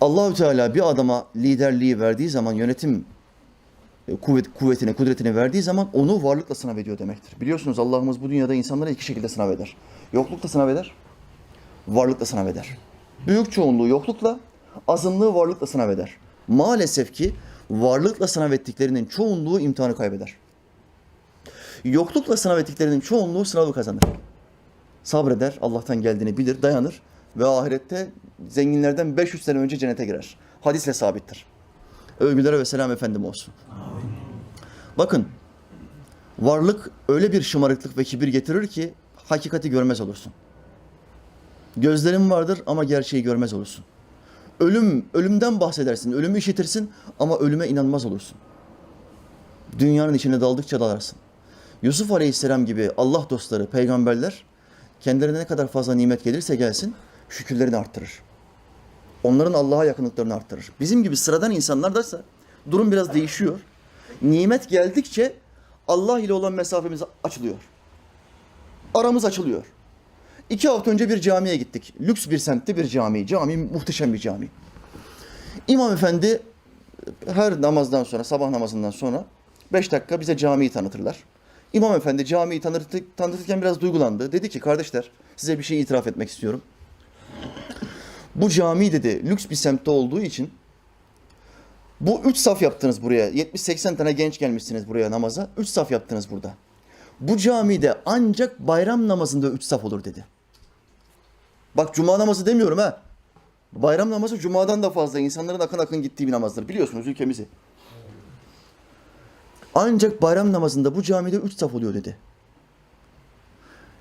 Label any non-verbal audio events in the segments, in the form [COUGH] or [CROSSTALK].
Allahü Teala bir adama liderliği verdiği zaman yönetim e, kuvvet, kuvvetini, kudretini verdiği zaman onu varlıkla sınav ediyor demektir. Biliyorsunuz Allah'ımız bu dünyada insanları iki şekilde sınav eder. Yoklukla sınav eder, varlıkla sınav eder. Büyük çoğunluğu yoklukla, azınlığı varlıkla sınav eder. Maalesef ki varlıkla sınav ettiklerinin çoğunluğu imtihanı kaybeder. Yoklukla sınav ettiklerinin çoğunluğu sınavı kazanır. Sabreder, Allah'tan geldiğini bilir, dayanır ve ahirette zenginlerden 500 sene önce cennete girer. Hadisle sabittir. Övgülere ve selam efendim olsun. Bakın, varlık öyle bir şımarıklık ve kibir getirir ki hakikati görmez olursun. Gözlerin vardır ama gerçeği görmez olursun. Ölüm, ölümden bahsedersin, ölümü işitirsin ama ölüme inanmaz olursun. Dünyanın içine daldıkça dalarsın. Yusuf Aleyhisselam gibi Allah dostları, peygamberler kendilerine ne kadar fazla nimet gelirse gelsin şükürlerini arttırır. Onların Allah'a yakınlıklarını arttırır. Bizim gibi sıradan insanlar da durum biraz değişiyor. Nimet geldikçe Allah ile olan mesafemiz açılıyor. Aramız açılıyor. İki hafta önce bir camiye gittik. Lüks bir semtte bir cami. Cami muhteşem bir cami. İmam Efendi her namazdan sonra, sabah namazından sonra beş dakika bize camiyi tanıtırlar. İmam Efendi camiyi tanıtır, tanıtırken biraz duygulandı. Dedi ki kardeşler size bir şey itiraf etmek istiyorum. Bu cami dedi lüks bir semtte olduğu için bu üç saf yaptınız buraya. 70-80 tane genç gelmişsiniz buraya namaza. Üç saf yaptınız burada. Bu camide ancak bayram namazında üç saf olur dedi. Bak cuma namazı demiyorum ha. Bayram namazı cumadan da fazla insanların akın akın gittiği bir namazdır. Biliyorsunuz ülkemizi. Ancak bayram namazında bu camide üç saf oluyor dedi.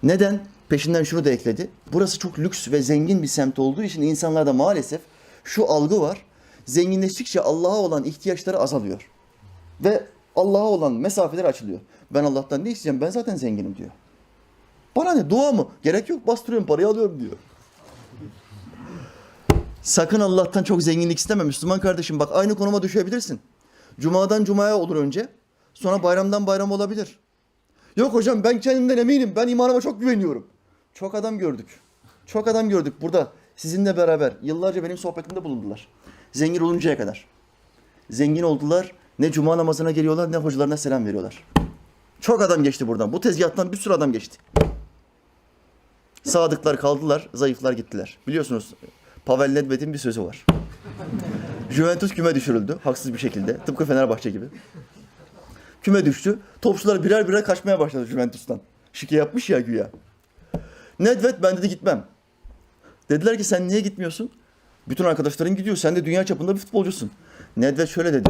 Neden? Peşinden şunu da ekledi. Burası çok lüks ve zengin bir semt olduğu için insanlarda maalesef şu algı var. Zenginleştikçe Allah'a olan ihtiyaçları azalıyor. Ve Allah'a olan mesafeler açılıyor. Ben Allah'tan ne isteyeceğim? Ben zaten zenginim diyor. Bana ne? Dua mı? Gerek yok. Bastırıyorum, parayı alıyorum diyor. Sakın Allah'tan çok zenginlik isteme Müslüman kardeşim. Bak aynı konuma düşebilirsin. Cuma'dan cumaya olur önce. Sonra bayramdan bayram olabilir. Yok hocam ben kendimden eminim. Ben imanıma çok güveniyorum. Çok adam gördük. Çok adam gördük burada. Sizinle beraber yıllarca benim sohbetimde bulundular. Zengin oluncaya kadar. Zengin oldular. Ne cuma namazına geliyorlar ne hocalarına selam veriyorlar. Çok adam geçti buradan. Bu tezgahtan bir sürü adam geçti. Sadıklar kaldılar, zayıflar gittiler. Biliyorsunuz Pavel Nedved'in bir sözü var. [LAUGHS] Juventus küme düşürüldü haksız bir şekilde. Tıpkı Fenerbahçe gibi. Küme düştü. Topçular birer birer kaçmaya başladı Juventus'tan. Şike yapmış ya güya. Nedved ben dedi gitmem. Dediler ki sen niye gitmiyorsun? Bütün arkadaşların gidiyor. Sen de dünya çapında bir futbolcusun. Nedved şöyle dedi.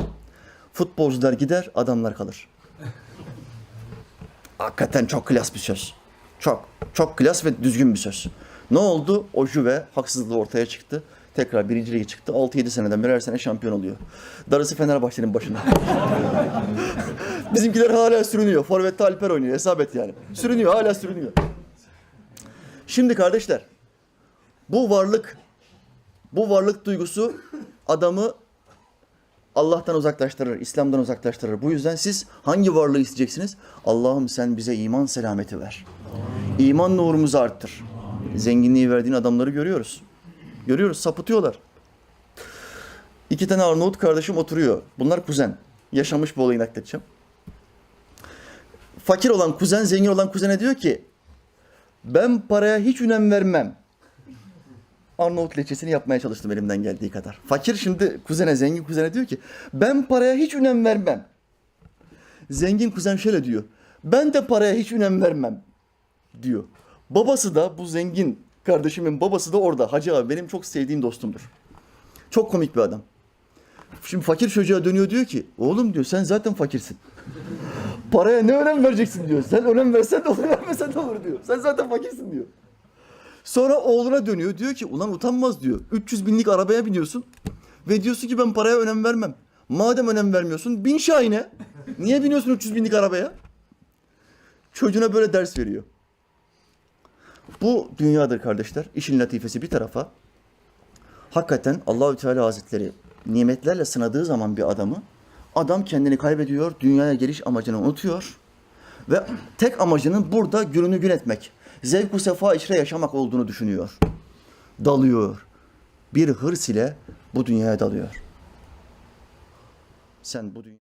Futbolcular gider, adamlar kalır. [LAUGHS] Hakikaten çok klas bir söz. Çok, çok klas ve düzgün bir söz. Ne oldu? O Juve haksızlığı ortaya çıktı. Tekrar birinci lige çıktı. 6-7 seneden beri her sene şampiyon oluyor. Darısı Fenerbahçe'nin başına. [LAUGHS] Bizimkiler hala sürünüyor. Forvet'te Alper oynuyor. Hesap et yani. Sürünüyor, hala sürünüyor. Şimdi kardeşler, bu varlık, bu varlık duygusu adamı Allah'tan uzaklaştırır, İslam'dan uzaklaştırır. Bu yüzden siz hangi varlığı isteyeceksiniz? Allah'ım sen bize iman selameti ver. İman nurumuzu arttır. Zenginliği verdiğin adamları görüyoruz. Görüyoruz, sapıtıyorlar. İki tane Arnavut kardeşim oturuyor. Bunlar kuzen. Yaşamış bu olayı nakledeceğim. Fakir olan kuzen, zengin olan kuzene diyor ki, ben paraya hiç önem vermem. Arnavut leçesini yapmaya çalıştım elimden geldiği kadar. Fakir şimdi kuzene, zengin kuzene diyor ki, ben paraya hiç önem vermem. Zengin kuzen şöyle diyor, ben de paraya hiç önem vermem diyor. Babası da bu zengin kardeşimin babası da orada. Hacı abi benim çok sevdiğim dostumdur. Çok komik bir adam. Şimdi fakir çocuğa dönüyor diyor ki, oğlum diyor sen zaten fakirsin. [LAUGHS] Paraya ne önem vereceksin diyor. Sen önem versen de olur, vermesen de olur diyor. Sen zaten fakirsin diyor. Sonra oğluna dönüyor. Diyor ki ulan utanmaz diyor. 300 binlik arabaya biniyorsun. Ve diyorsun ki ben paraya önem vermem. Madem önem vermiyorsun bin Şahin'e. Niye biniyorsun 300 binlik arabaya? Çocuğuna böyle ders veriyor. Bu dünyadır kardeşler. İşin latifesi bir tarafa. Hakikaten Allahü Teala Hazretleri nimetlerle sınadığı zaman bir adamı adam kendini kaybediyor, dünyaya geliş amacını unutuyor ve tek amacının burada gününü gün etmek, zevk-u sefa içre yaşamak olduğunu düşünüyor. Dalıyor. Bir hırs ile bu dünyaya dalıyor. Sen bu dünya